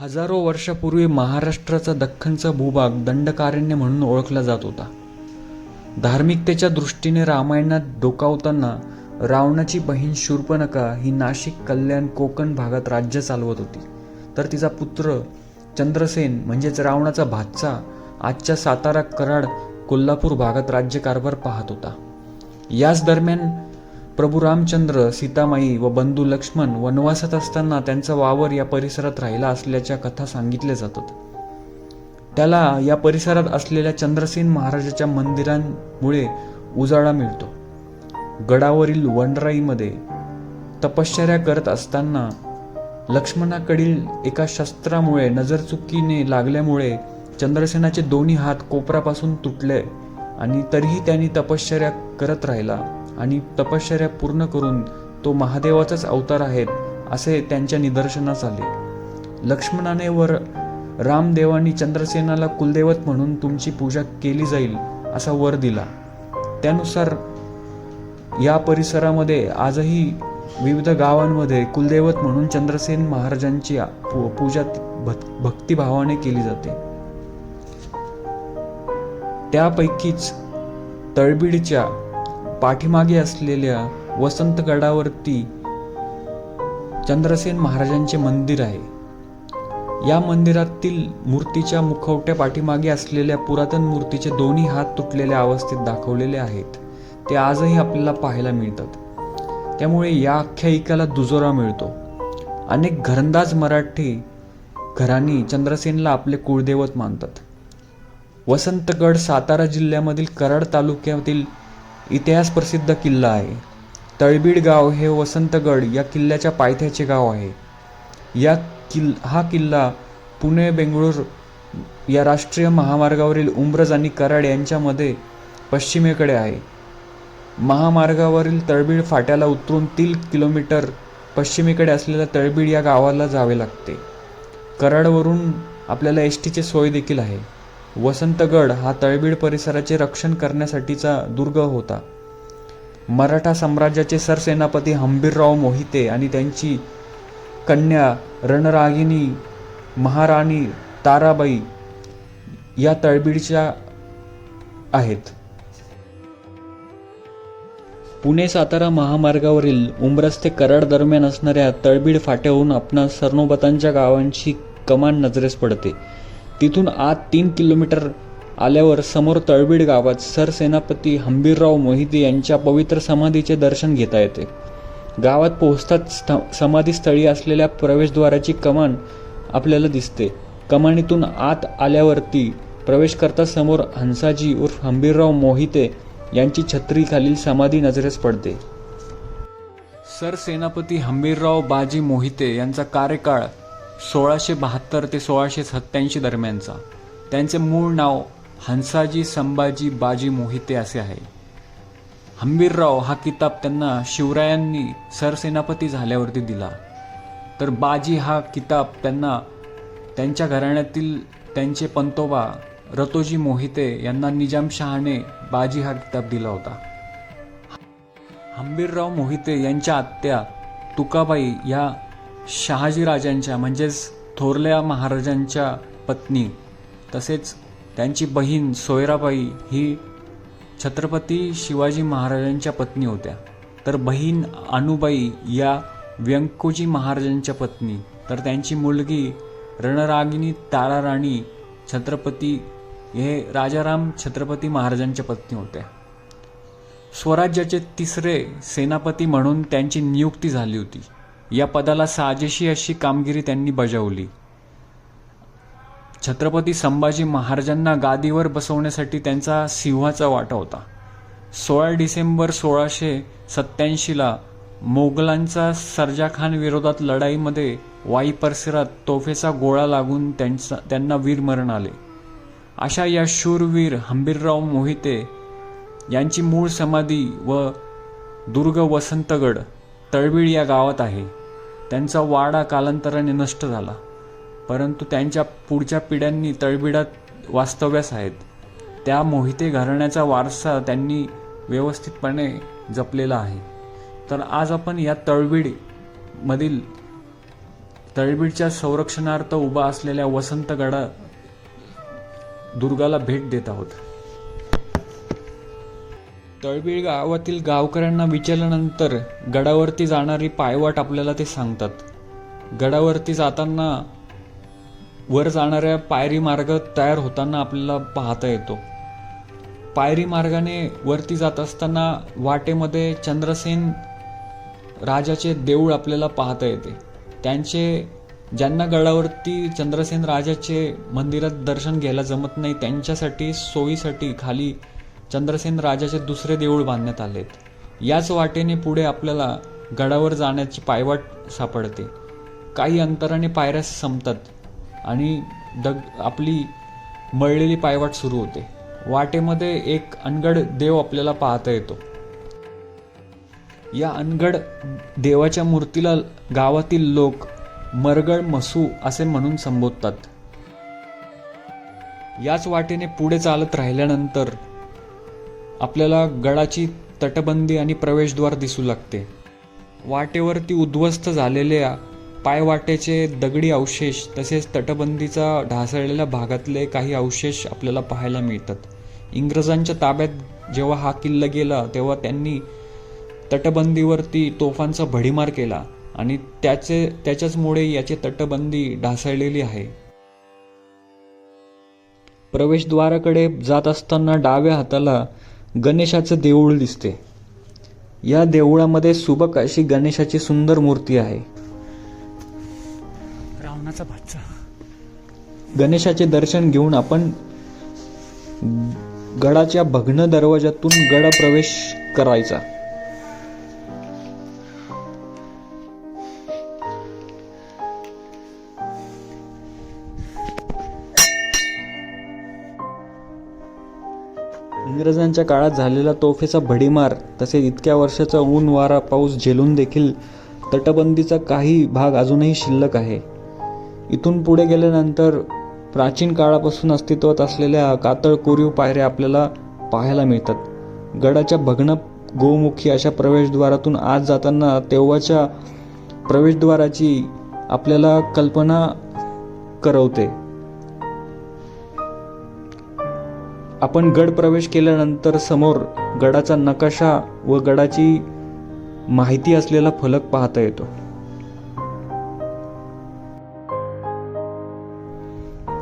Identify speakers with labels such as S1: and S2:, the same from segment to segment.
S1: हजारो वर्षापूर्वी महाराष्ट्राचा दख्खनचा भूभाग दंडकारण्य म्हणून ओळखला जात होता. धार्मिकतेच्या दृष्टीने रामायणात डोकावताना रावणाची बहीण शूर्पणखा ही नाशिक कल्याण कोकण भागात राज्य चालवत होती. तर तिचा पुत्र चंद्रसेन म्हणजेच रावणाचा भातचा आजच्या सातारा कराड कोल्हापूर भागात राज्यकारभार पाहत होता. याच दरम्यान प्रभू रामचंद्र सीतामाई व बंधू लक्ष्मण वनवासात असताना त्यांचा वावर या परिसरात राहिला असल्याच्या कथा सांगितल्या जातात. त्याला या परिसरात असलेल्या चंद्रसेन महाराजाच्या मंदिरांमुळे उजाळा मिळतो. गडावरील वनराईमध्ये तपश्चर्या करत असताना लक्ष्मणाकडील एका शस्त्रामुळे नजरचुकीने लागल्यामुळे चंद्रसेनाचे दोन्ही हात कोपरापासून तुटले आणि तरीही त्यांनी तपश्चर्या करत राहिला. आणि तपश्चर्या पूर्ण करून तो महादेवाचाच अवतार आहेत असे त्यांच्या निदर्शनास आले. लक्ष्मणाने वर रामदेवांनी चंद्रसेनाला कुलदैवत म्हणून तुमची पूजा केली जाईल असा वर दिला. त्यानुसार या परिसरामध्ये आजही विविध गावांमध्ये कुलदैवत म्हणून चंद्रसेन महाराजांची पूजा भक्तिभावाने केली जाते. त्यापैकीच तळबीडच्या पाठीमागे असलेल्या वसंतगडावरती चंद्रसेन महाराजांचे मंदिर आहे. या मंदिरातील मूर्तीच्या मुखवट्या पाठीमागे असलेल्या पुरातन मूर्तीचे दोन्ही हात तुटलेल्या अवस्थेत दाखवलेले आहेत. ते आजही आपल्याला पाहायला मिळतात. त्यामुळे या आख्यायिकाला दुजोरा मिळतो. अनेक घरंदाज मराठी घरांनी चंद्रसेनला आपले कुळदैवत मानतात. वसंतगड सातारा जिल्ह्यामधील कराड तालुक्यातील इतिहास प्रसिद्ध किल्ला आहे. तळबीड गाव हे वसंतगड या किल्ल्याच्या पायथ्याचे गाव आहे. या किल हा किल्ला पुणे बेंगळूर या राष्ट्रीय महामार्गावरील उंब्रज आणि कराड यांच्यामध्ये पश्चिमेकडे आहे. महामार्गावरील तळबीड फाट्याला उतरून तीन किलोमीटर पश्चिमेकडे असलेल्या तळबीड या गावाला जावे लागते. कराडवरून आपल्याला एस टीची सोय देखील आहे. वसंतगड हा तळबीड परिसराचे रक्षण करण्यासाठीचा दुर्ग होता. मराठा साम्राज्याचे सरसेनापती हंबीरराव मोहिते आणि त्यांची कन्या रणरागिनी महाराणी ताराबाई या तळबीडच्या आहेत. पुणे सातारा महामार्गावरील उंबरस ते कराड दरम्यान असणाऱ्या तळबीड फाट्याहून आपणास सरनोबतांच्या गावांची कमान नजरेस पडते. तिथून आत तीन किलोमीटर आल्यावर समोर तळबीड गावात सरसेनापती हंबीरराव मोहिते यांच्या पवित्र समाधीचे दर्शन घेता येते. गावात पोहोचताच स्थ समाधीस्थळी असलेल्या प्रवेशद्वाराची कमान आपल्याला दिसते. कमानीतून आत आल्यावरती प्रवेश करता समोर हंसाजी उर्फ हंबीरराव मोहिते यांची छत्रीखालील समाधी नजरेस पडते. सरसेनापती हंबीरराव बाजी मोहिते यांचा कार्यकाळ सोळाशे बहात्तर ते सोळाशे सत्त्याऐंशी दरम्यानचा. त्यांचे मूळ नाव हंसाजी संभाजी बाजी मोहिते असे आहे. हंबीरराव हा किताब त्यांना शिवरायांनी सरसेनापती झाल्यावरती दिला. तर बाजी हा किताब त्यांना त्यांच्या घराण्यातील त्यांचे पंतोबा रतोजी मोहिते यांना निजामशहाने बाजी हा किताब दिला होता. हंबीरराव मोहिते यांच्या आत्या तुकाबाई या शहाजीराजांच्या म्हणजेच थोरल्या महाराजांच्या पत्नी तसेच त्यांची बहीण सोयराबाई ही छत्रपती शिवाजी महाराजांच्या पत्नी होत्या. तर बहीण अनुबाई या व्यंकोजी महाराजांच्या पत्नी. तर त्यांची मुलगी रणरागिनी ताराराणी छत्रपती हे राजाराम छत्रपती महाराजांच्या पत्नी होत्या. स्वराज्याचे तिसरे सेनापती म्हणून त्यांची नियुक्ती झाली होती. या पदाला साजेशी अशी कामगिरी त्यांनी बजावली. छत्रपती संभाजी महाराजांना गादीवर बसवण्यासाठी त्यांचा सिंहाचा वाटा होता. सोळा डिसेंबर सोळाशे सत्याऐंशीला मोगलांचा सरजाखान विरोधात लढाईमध्ये वाई परिसरात तोफेचा गोळा लागून त्यांचा त्यांना वीरमरण आले. अशा या शूरवीर हंबीरराव मोहिते यांची मूळ समाधी व दुर्ग वसंतगड तळबीड या गावात आहे. त्यांचा वाडा कालांतराने नष्ट झाला. परंतु त्यांच्या पुढच्या पिढ्यांनी तळबिडात वास्तव्यास आहेत. त्या मोहिते घराण्याचा वारसा त्यांनी व्यवस्थितपणे जपलेला आहे. तर आज आपण या तळबीड मधील तळबीडच्या संरक्षणार्थ उभा असलेल्या वसंतगडा दुर्गाला भेट देत आहोत. तळबीळ गावातील गावकऱ्यांना विचारल्यानंतर गडावरती जाणारी पायवाट आपल्याला ते सांगतात. गडावरती जाताना वर जाणाऱ्या पायरी मार्ग तयार होताना आपल्याला पाहता येतो. पायरी मार्गाने वरती जात असताना वाटेमध्ये चंद्रसेन राजाचे देऊळ आपल्याला पाहता येते. त्यांचे ज्यांना गडावरती चंद्रसेन राजाचे मंदिरात दर्शन घ्यायला जमत नाही त्यांच्यासाठी सोयीसाठी खाली चंद्रसेन राजाचे दुसरे देऊळ बांधण्यात आलेत याच वाटेने पुढे आपल्याला गडावर जाण्याची पायवाट सापडते. काही अंतराने पायऱ्या संपतात आणि दग आपली मळलेली पायवाट सुरू होते. वाटेमध्ये एक अनगड देव आपल्याला पाहता येतो. या अनगड देवाच्या मूर्तीला गावातील लोक मरगळ मसू असे म्हणून संबोधतात. याच वाटेने पुढे चालत राहिल्यानंतर आपल्याला गडाची तटबंदी आणि प्रवेशद्वार दिसू लागते. वाटेवरती उद्ध्वस्त झालेल्या पायवाटेचे दगडी अवशेष तसेच तटबंदीचा ढासळलेल्या भागातले काही अवशेष आपल्याला पाहायला मिळतात. इंग्रजांच्या ताब्यात जेव्हा हा किल्ला गेला तेव्हा त्यांनी तटबंदीवरती तोफांचा भडीमार केला आणि त्याचे त्याच्याचमुळे याची तटबंदी ढासळलेली आहे. प्रवेशद्वाराकडे जात असताना डाव्या हाताला गणेशाचं देऊळ दिसते. या देऊळामध्ये सुबक अशी गणेशाची सुंदर मूर्ती आहे.
S2: रावणाचा भाचा
S1: गणेशाचे दर्शन घेऊन आपण गडाच्या भग्न दरवाजातून गड प्रवेश करायचा. इंग्रजांच्या काळात झालेला तोफेचा भडीमार तसेच इतक्या वर्षाचा ऊन वारा पाऊस झेलून देखील तटबंदीचा काही भाग अजूनही शिल्लक आहे. इथून पुढे गेल्यानंतर प्राचीन काळापासून अस्तित्वात असलेल्या कातळ कोरीव पायऱ्या आपल्याला पाहायला मिळतात. गडाच्या भग्न गोमुखी अशा प्रवेशद्वारातून आत जाताना तेव्हाच्या प्रवेशद्वाराची आपल्याला कल्पना करवते. आपण गड प्रवेश केल्यानंतर समोर गडाचा नकाशा व गडाची माहिती असलेला फलक पाहता येतो.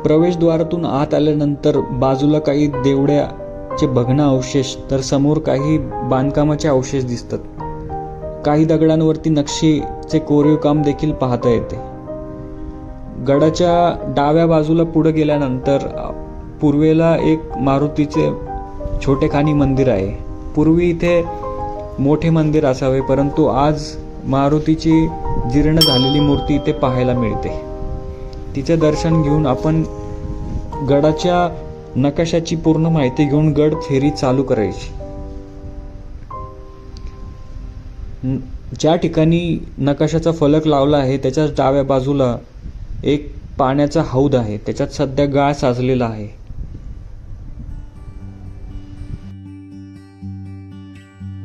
S1: प्रवेशद्वारातून आत आल्यानंतर बाजूला काही देवड्याचे भग्न अवशेष तर समोर काही बांधकामाचे अवशेष दिसतात. काही दगडांवरती नक्षीचे कोरीव काम देखील पाहता येते. गडाच्या डाव्या बाजूला पुढे गेल्यानंतर पूर्वेला एक मारुतीचे छोटेखानी मंदिर आहे. पूर्वी इथे मोठे मंदिर असावे परंतु आज मारुतीची जीर्ण झालेली मूर्ती इथे पाहायला मिळते. तिचे दर्शन घेऊन आपण गडाच्या नकाशाची पूर्ण माहिती घेऊन गड फेरी चालू करायची. ज्या ठिकाणी नकाशाचा फलक लावला आहे त्याच्याच डाव्या बाजूला एक पाण्याचा हौद आहे. त्याच्यात सध्या गाळ साचलेला आहे.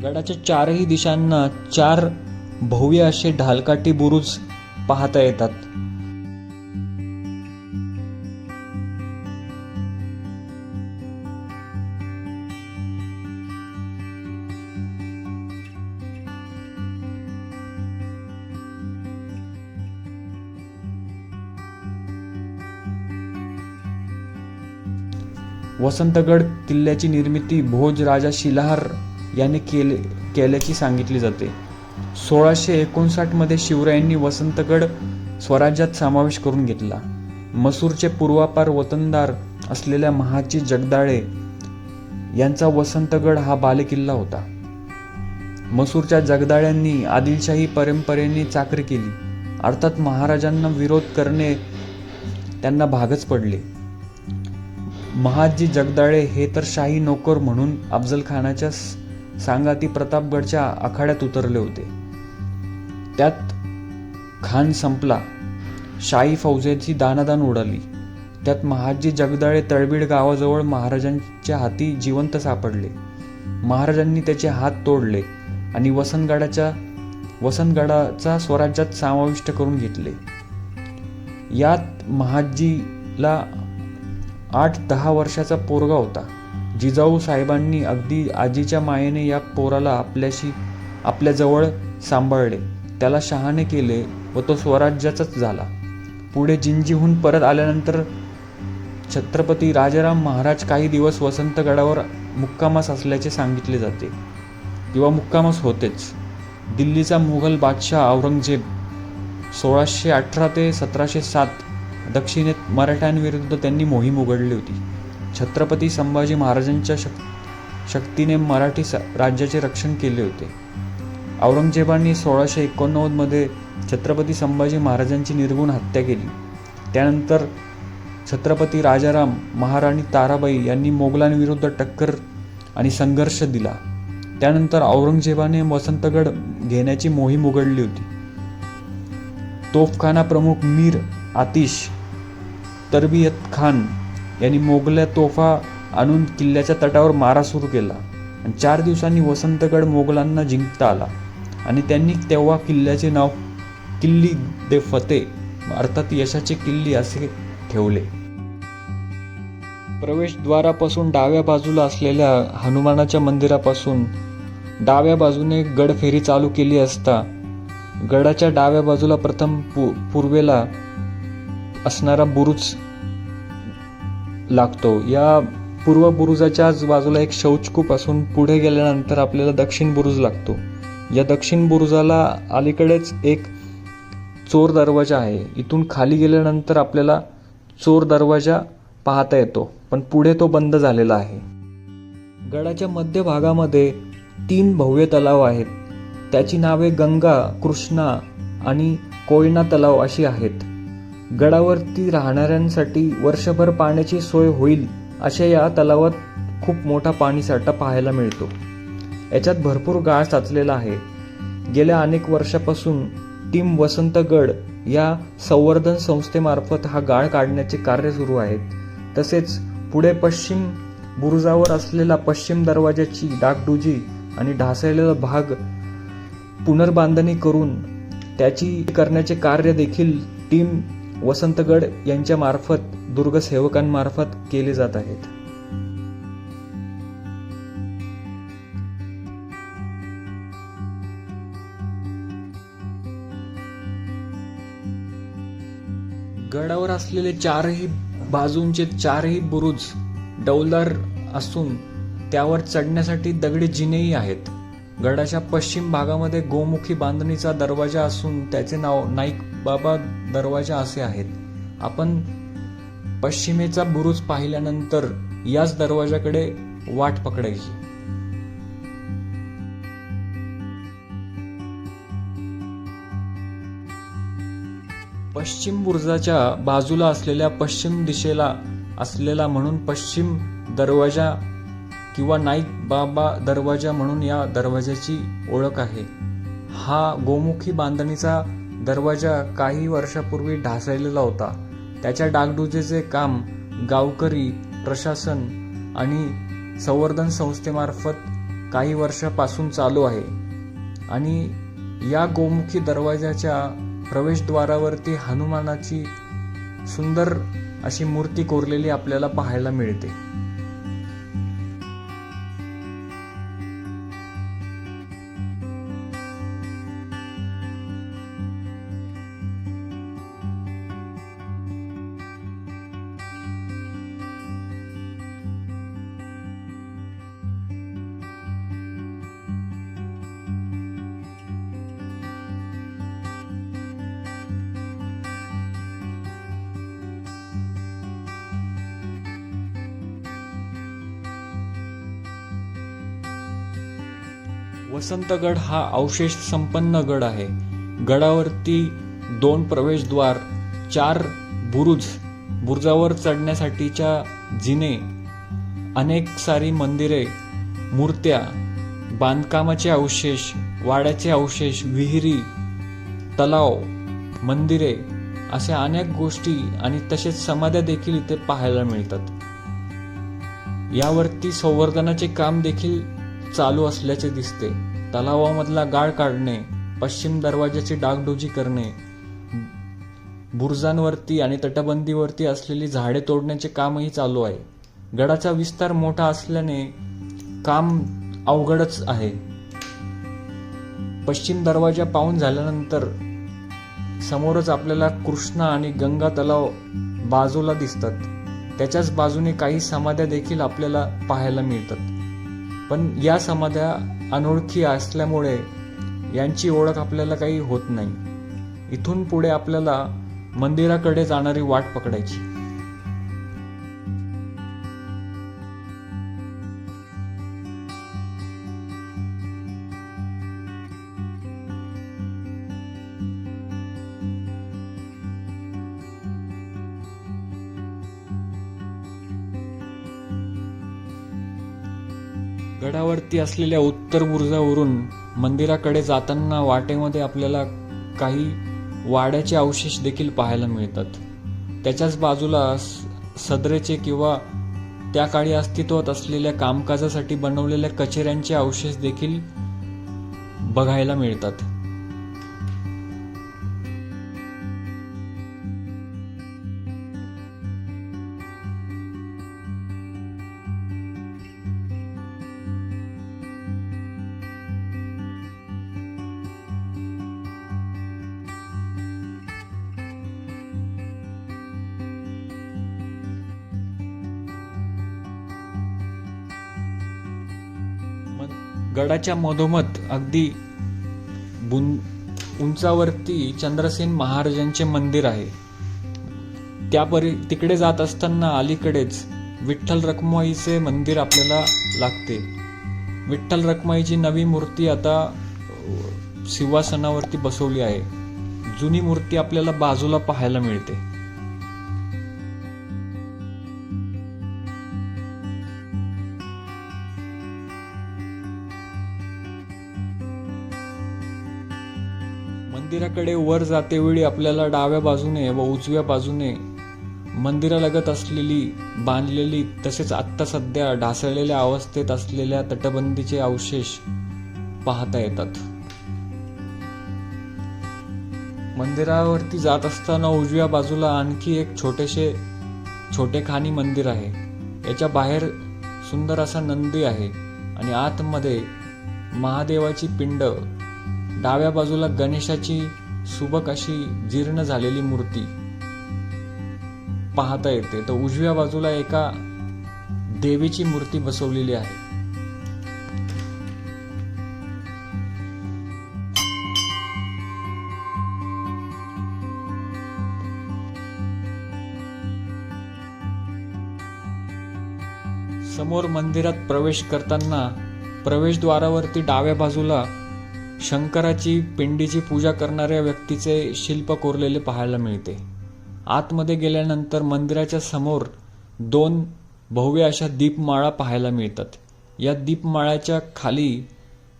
S1: गडाच्या चारही दिशांना चार भव्य असे ढालकाठी बुरुज पाहता येतात. वसंतगड किल्ल्याची निर्मिती भोज राजा शिलाहार याने केले केल्याची सांगितली जाते. सोळाशे एकोणसाठमध्ये शिवरायांनी वसंतगड स्वराज्यात समावेश करून घेतला. मसूरचे पूर्वापार वतनदार असलेल्या महाजी जगदाळे यांचा वसंतगड हा बालेकिल्ला होता. मसूरच्या जगदाळ्यांनी आदिलशाही परंपरेने चाकरी केली. अर्थात महाराजांना विरोध करणे त्यांना भागच पडले. महाजी जगदाळे हे तर शाही नोकर म्हणून अफजल खानाच्या सांगाती प्रतापगडच्या आखाड्यात उतरले होते. त्यात खान संपला. शाही फौजेची दानादान उडाली. त्यात महाजी जगदाळे तळबीड गावाजवळ महाराजांच्या हाती जिवंत सापडले. महाराजांनी त्याचे हात तोडले आणि वसंतगडाच्या वसंतगडाचा स्वराज्यात समाविष्ट करून घेतले. यात महाजीला आठ दहा वर्षाचा पोरगा होता. जिजाऊ साहेबांनी अगदी आजीच्या मायेने या पोराला आपल्याशी आपल्याजवळ सांभाळले. त्याला शहाणे केले व तो स्वराज्याचाच झाला. पुढे जिंजीहून परत आल्यानंतर छत्रपती राजाराम महाराज काही दिवस वसंतगडावर मुक्कामास असल्याचे सांगितले जाते. किंवा मुक्कामास होतेच. दिल्लीचा मुघल बादशाह औरंगजेब सोळाशे अठरा ते सतराशे सात दक्षिणेत मराठ्यांविरुद्ध त्यांनी मोहीम उघडली होती. छत्रपती संभाजी महाराजांच्या शक शक्तीने मराठी सा राज्याचे रक्षण केले होते. औरंगजेबाने सोळाशे एकोणनव्वदमध्ये छत्रपती संभाजी महाराजांची निर्गुण हत्या केली. त्यानंतर छत्रपती राजाराम महाराणी ताराबाई यांनी मोगलांविरुद्ध टक्कर आणि संघर्ष दिला. त्यानंतर औरंगजेबाने वसंतगड घेण्याची मोहीम उघडली होती. तोफखाना प्रमुख मीर आतिश तरबियत खान यांनी मोगल्या तोफा आणून किल्ल्याच्या तटावर मारा सुरू केला. आणि चार दिवसांनी वसंतगड मोगलांना जिंकता आला. आणि त्यांनी तेव्हा किल्ल्याचे नाव किल्ली दे फते अर्थात यशाचे किल्ली असे ठेवले. प्रवेशद्वारापासून डाव्या बाजूला असलेल्या हनुमानाच्या मंदिरापासून डाव्या बाजूने गडफेरी चालू केली असता गडाच्या डाव्या बाजूला प्रथम पू पूर्वेला असणारा बुरुज लागतो. या पूर्व बुरुजाच्या बाजूला एक शौचकूप असून पुढे गेल्यानंतर आपल्याला दक्षिण बुरुज लागतो. या दक्षिण बुरुजाला अलीकडेच एक चोर दरवाजा आहे. इथून खाली गेल्यानंतर आपल्याला चोर दरवाजा पाहता येतो पण पुढे तो बंद झालेला आहे. गडाच्या मध्यभागामध्ये तीन भव्य तलाव आहेत. त्याची नावे गंगा कृष्णा आणि कोयना तलाव अशी आहेत. गडावरती राहणाऱ्यांसाठी वर्षभर पाण्याची सोय होईल अशा या तलावात खूप मोठा पाणीसाठा पाहायला मिळतो. याच्यात भरपूर गाळ साचलेला आहे. गेल्या अनेक वर्षापासून टीम वसंतगड या संवर्धन संस्थेमार्फत हा गाळ काढण्याचे कार्य सुरू आहेत तसेच पुढे पश्चिम बुरुजावर असलेला पश्चिम दरवाजाची डागडुजी आणि ढासळलेला भाग पुनर्बांधणी करून त्याची करण्याचे कार्य देखील टीम वसंतगड यांच्या मार्फत दुर्ग सेवकांमार्फत केले जात आहेत. गडावर असलेले चारही बाजूंचे चारही बुरुज डौलदार असून त्यावर चढण्यासाठी दगडी जिनेही आहेत. गडाच्या पश्चिम भागामध्ये गोमुखी बांधणीचा दरवाजा असून त्याचे नाव नाईक बाबा दरवाजा असे आहेत. आपण पश्चिमेचा बुरुज पाहिल्यानंतर याच दरवाजाकडे वाट पकडायची. पश्चिम बुरुजाच्या बाजूला असलेल्या पश्चिम दिशेला असलेला म्हणून पश्चिम दरवाजा किंवा नाईक बाबा दरवाजा म्हणून या दरवाजाची ओळख आहे. हा गोमुखी बांधणीचा दरवाजा काही वर्षापूर्वी ढासळलेला होता. त्याच्या डागडुजेचे काम गावकरी प्रशासन आणि संवर्धन संस्थेमार्फत काही वर्षापासून चालू आहे आणि या गोमुखी दरवाजाच्या प्रवेशद्वारावरती हनुमानाची सुंदर अशी मूर्ती कोरलेली आपल्याला पाहायला मिळते. वसंतगड हा अवशेष संपन्न गड आहे. गडावरती दोन प्रवेशद्वार चार बुरुज बुरुजावर चढण्यासाठीच्या जिने अनेक सारी मंदिरे मूर्त्या बांधकामाचे अवशेष वाड्याचे अवशेष विहिरी तलाव मंदिरे अशा अनेक गोष्टी आणि तसेच समाध्या देखील इथे पाहायला मिळतात. यावरती संवर्धनाचे काम देखील चालू असल्याचे दिसते. तलावामधला गाळ काढणे पश्चिम दरवाजाची डागडुजी करणे बुरुजांवरती आणि तटबंदीवरती असलेली झाडे तोडण्याचे कामही चालू आहे. गडाचा विस्तार मोठा असल्याने काम अवघडच आहे. पश्चिम दरवाजा पाहून झाल्यानंतर समोरच आपल्याला कृष्णा आणि गंगा तलाव बाजूला दिसतात. त्याच्याच बाजूने काही समाध्या देखील आपल्याला पाहायला मिळतात. पण या समाध्या अनोळखी असल्यामुळे यांची ओळख आपल्याला काही होत नाही. इथून पुढे आपल्याला मंदिराकडे जाणारी वाट पकडायची. वरती असलेल्या उत्तर बुरुजावरून मंदिराकडे जाताना वाटेमध्ये आपल्याला काही वाड्याचे अवशेष देखील पाहायला मिळतात. त्याच्याच बाजूला स- सदरेचे किंवा त्या काळी अस्तित्वात असलेल्या कामकाजासाठी बनवलेल्या कचेऱ्यांचे अवशेष देखील बघायला मिळतात. गडाच्या मधोमध अगदी बुं उंचावरती चंद्रसेन महाराजांचे मंदिर आहे. त्या परी तिकडे जात असताना अलीकडेच विठ्ठल रखुमाईचे मंदिर आपल्याला लागते. विठ्ठल रखुमाईची नवी मूर्ती आता सिंहासनावरती बसवली आहे. जुनी मूर्ती आपल्याला बाजूला पाहायला मिळते. मंदिराकडे वर जातेवेळी आपल्याला डाव्या बाजूने व उजव्या बाजूने मंदिरालगत असलेली बांधलेली तसेच आत्ता सध्या ढासळलेल्या अवस्थेत असलेल्या तटबंदीचे अवशेष पाहता येतात. मंदिरावरती जात असताना उजव्या बाजूला आणखी एक छोटेसे छोटे खानी मंदिर आहे. याच्या बाहेर सुंदर असा नंदी आहे आणि आतमध्ये महादेवाची पिंड डाव्या बाजूला गणेशाची सुबक अशी जीर्ण झालेली मूर्ती पाहता येते. तर उजव्या बाजूला एका देवीची मूर्ती बसवलेली आहे. समोर मंदिरात प्रवेश करताना प्रवेशद्वारावरती डाव्या बाजूला शंकराची पिंडीची पूजा करणाऱ्या व्यक्तीचे शिल्प कोरलेले पाहायला मिळते. आतमध्ये गेल्यानंतर मंदिराच्या समोर दोन भव्य अशा दीपमाळा पाहायला मिळतात. या दीपमाळ्याच्या खाली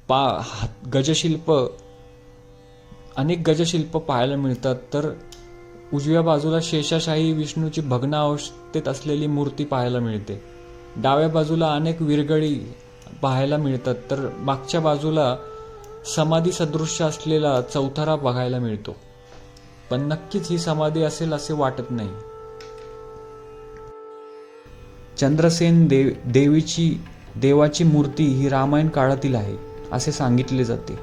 S1: पा हात- गजशिल्प अनेक गजशिल्प पाहायला मिळतात. तर उजव्या बाजूला शेषाशाही विष्णूची भग्नावस्थेत असलेली मूर्ती पाहायला मिळते. डाव्या बाजूला अनेक विरगळी पाहायला मिळतात. तर मागच्या बाजूला समाधी सदृश्य असलेला चौथारा बघायला मिळतो. पण नक्कीच ही समाधी असेल असे वाटत नाही. चंद्रसेन देव देवीची देवाची मूर्ती ही रामायण काळातील आहे असे सांगितले जाते.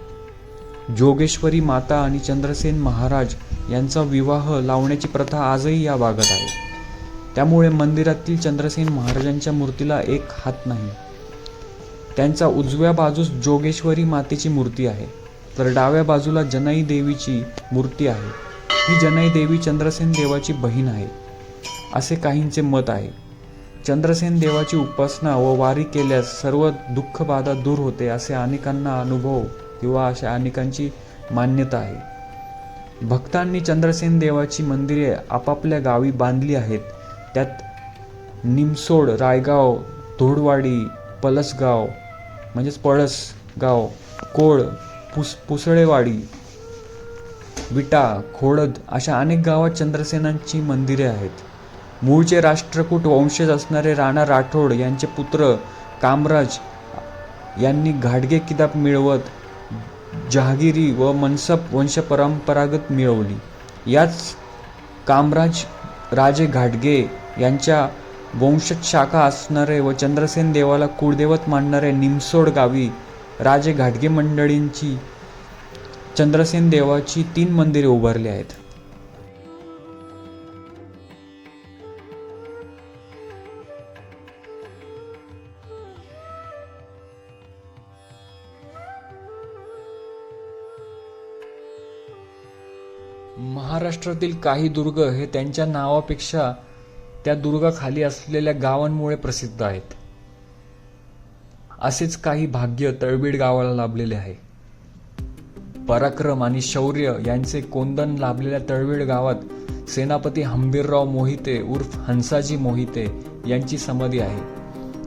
S1: जोगेश्वरी माता आणि चंद्रसेन महाराज यांचा विवाह लावण्याची प्रथा आजही या भागात आहे. त्यामुळे मंदिरातील चंद्रसेन महाराजांच्या मूर्तीला एक हात नाही. त्यांचा उजव्या बाजूस जोगेश्वरी मातेची मूर्ती आहे तर डाव्या बाजूला जनाई देवीची मूर्ती आहे. ही जनाई देवी चंद्रसेन देवाची बहीण आहे असे काहींचे मत आहे. चंद्रसेन देवाची उपासना व वारी केल्यास सर्व दुःख बाधा दूर होते असे अनेकांना अनुभव किंवा अशा अनेकांची मान्यता आहे. भक्तांनी चंद्रसेन देवाची मंदिरे आपापल्या गावी बांधली आहेत. त्यात निमसोड रायगाव धोडवाडी पलसगाव म्हणजेच पळस गाव कोळ पुस पुसळेवाडी विटा खोडद अशा अनेक गावात चंद्रसेनांची मंदिरे आहेत. मूळचे राष्ट्रकूट वंशज असणारे राणा राठोड यांचे पुत्र कामराज यांनी घाडगे किताब मिळवत जहागिरी व मनसप वंश परंपरागत मिळवली. याच कामराज राजे घाटगे यांच्या वंशज शाखा असणारे व चंद्रसेन देवाला कुळदैवत मानणारे निमसोड गावी राजे घाटगे मंडळींची चंद्रसेन देवाची तीन मंदिरे उभारली आहेत. महाराष्ट्रातील काही दुर्ग हे त्यांच्या नावापेक्षा त्या दुर्गाखाली असलेल्या गावांमुळे प्रसिद्ध आहेत. असेच काही भाग्य तळबीड गावाला लाभलेले आहे. पराक्रम आणि शौर्य यांचे कोंदन लाभलेल्या तळबीड गावात सेनापती हंबीरराव मोहिते उर्फ हंसाजी मोहिते यांची समाधी आहे.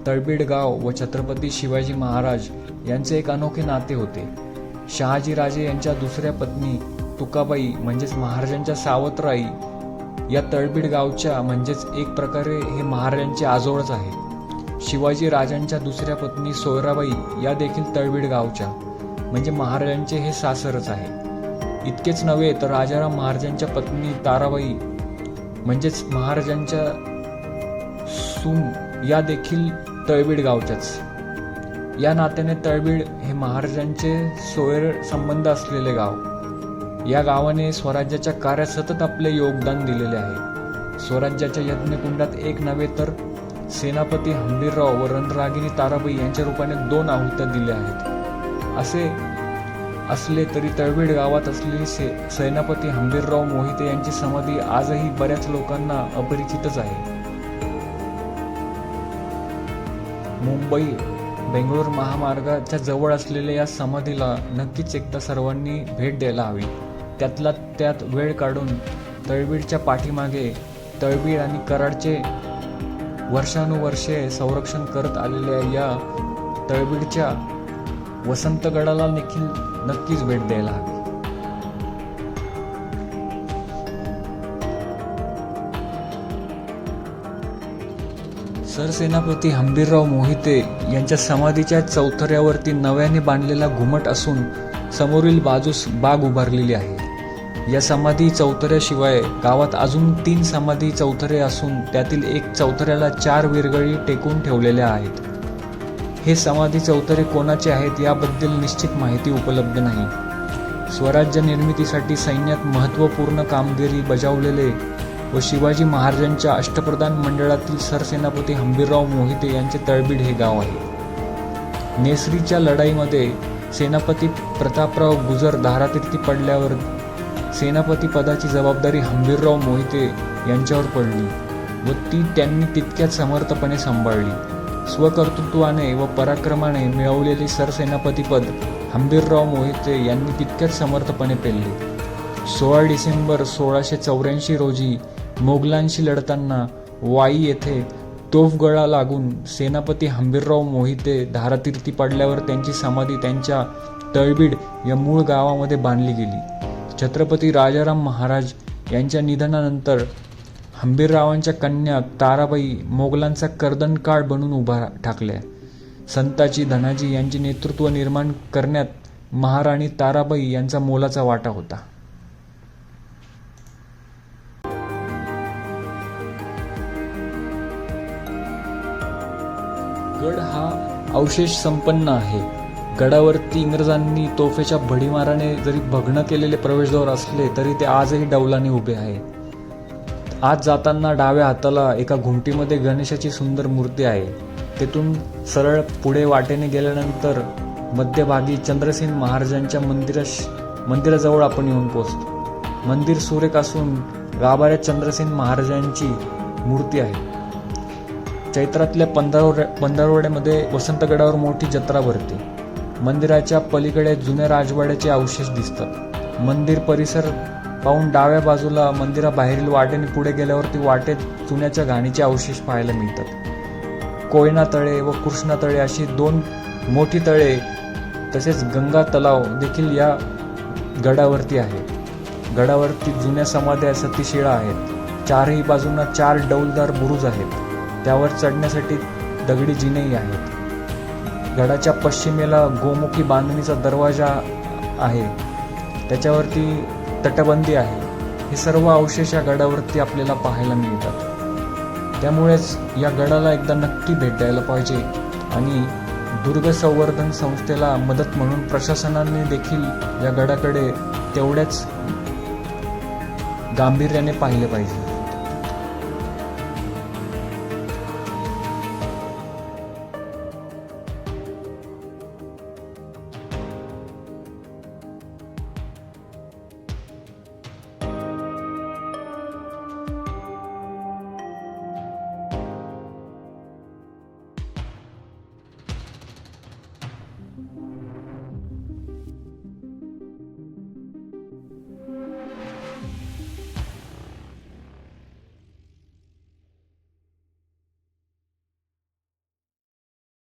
S1: तळबीड गाव व छत्रपती शिवाजी महाराज यांचे एक अनोखे नाते होते. शहाजीराजे यांच्या दुसऱ्या पत्नी तुकाबाई म्हणजेच महाराजांच्या सावत्राई या तळबीड गावच्या म्हणजेच एक प्रकारे हे महाराजांचे आजोळच आहे. शिवाजी राजांच्या दुसऱ्या पत्नी सोयराबाई या देखील तळबीड गावच्या. म्हणजे महाराजांचे हे सासरच आहे. इतकेच नव्हे तर राजाराम महाराजांच्या पत्नी ताराबाई म्हणजेच महाराजांच्या सून या देखील तळबीड गावच्याच. या नात्याने तळबीड हे महाराजांचे सोयर संबंध असलेले गाव. या गावाने स्वराज्याच्या कार्यात सतत आपले योगदान दिलेले आहे. स्वराज्याच्या यज्ञकुंडात एक नव्हे तर सेनापती हंबीरराव व रणरागिनी ताराबाई यांच्या रूपाने दोन आहुत्या दिल्या आहेत. असे असले तरी तळबीड गावात असलेली से सेनापती हंबीरराव मोहिते यांची समाधी आजही बऱ्याच लोकांना अपरिचितच आहे. मुंबई बेंगळूर महामार्गाच्या जवळ असलेल्या या समाधीला नक्कीच एकदा सर्वांनी भेट द्यायला हवी. त्यातला त्यात वेळ काढून तळबीडच्या पाठीमागे तळबीड आणि कराडचे वर्षानुवर्षे संरक्षण करत आलेल्या या तळबीडच्या वसंतगडाला देखील नक्कीच भेट द्यायला हवी. सरसेनापती हंबीरराव मोहिते यांच्या समाधीच्या चौथऱ्यावरती नव्याने बांधलेला घुमट असून समोरील बाजूस बाग उभारलेली आहे. या समाधी चौथऱ्याशिवाय गावात अजून तीन समाधी चौथरे असून त्यातील एक चौथऱ्याला चार विरगळी टेकून ठेवलेल्या आहेत. हे समाधी चौथरे कोणाचे आहेत याबद्दल निश्चित माहिती उपलब्ध नाही. स्वराज्य निर्मितीसाठी सैन्यात महत्त्वपूर्ण कामगिरी बजावलेले व शिवाजी महाराजांच्या अष्टप्रधान मंडळातील सरसेनापती हंबीरराव मोहिते यांचे तळबीड हे गाव आहे. नेसरीच्या लढाईमध्ये सेनापती प्रतापराव गुजर धारातीर्थी पडल्यावर सेनापती पदाची जबाबदारी हंबीरराव मोहिते यांच्यावर पडली व ती त्यांनी तितक्याच समर्थपणे सांभाळली. स्वकर्तृत्वाने व पराक्रमाने मिळवलेले सरसेनापतीपद हंबीरराव मोहिते यांनी तितक्याच समर्थपणे पेलले. सोळा डिसेंबर सोळाशे चौऱ्याऐंशी रोजी मोगलांशी लढताना वाई येथे तोफगळा लागून सेनापती हंबीरराव मोहिते धारातीर्थी पडल्यावर त्यांची समाधी त्यांच्या तळबीड या मूळ गावामध्ये बांधली गेली. छत्रपती राजाराम महाराज यांच्या निधनानंतर हंबीररावांच्या कन्या ताराबाई मोगलांचा कर्दनकाळ बनून उभा ठाकल्या. संताजी धनाजी यांचे नेतृत्व निर्माण करण्यात महाराणी ताराबाई यांचा मोलाचा वाटा होता. गड हा अवशेष संपन्न आहे. गडावरती इंग्रजांनी तोफेच्या भडीमाराने जरी भग्न केलेले प्रवेशद्वार असले तरी ते आजही डौलाने उभे आहे. आज जाताना डाव्या हाताला एका घुमटीमध्ये गणेशाची सुंदर मूर्ती आहे. तेथून सरळ पुढे वाटेने गेल्यानंतर मध्यभागी चंद्रसेन महाराजांच्या मंदिराश मंदिराजवळ आपण येऊन पोचतो मंदिर सुरेख असून गाभाऱ्यात चंद्रसेन महाराजांची मूर्ती आहे. चैत्रातल्या पंधरवड्या पंधरवड्यामध्ये वसंतगडावर मोठी जत्रा भरते. मंदिराच्या पलीकडे जुन्या राजवाड्याचे अवशेष दिसतात. मंदिर परिसर पाहून डाव्या बाजूला मंदिराबाहेरील वाटेने पुढे गेल्यावरती वाटेत चुन्याच्या घाणीचे अवशेष पाहायला मिळतात. कोयना तळे व कृष्णा तळे अशी दोन मोठी तळे तसेच गंगा तलाव देखील या गडावरती आहे गडावरती जुन्या समाध्या सतीशिळा आहेत. चारही बाजूंना चार डौलदार बुरुज आहेत. त्यावर चढण्यासाठी दगडी जिनेही आहेत. गडाच्या पश्चिमेला गोमुखी बांधणीचा दरवाजा आहे. त्याच्यावरती तटबंदी आहे. हे सर्व अवशेष या गडावरती आपल्याला पाहायला मिळतात. त्यामुळेच या गडाला एकदा नक्की भेट द्यायला पाहिजे आणि दुर्ग संवर्धन संस्थेला मदत म्हणून प्रशासनाने देखील या गडाकडे तेवढ्याच गांभीर्याने पाहिले पाहिजे.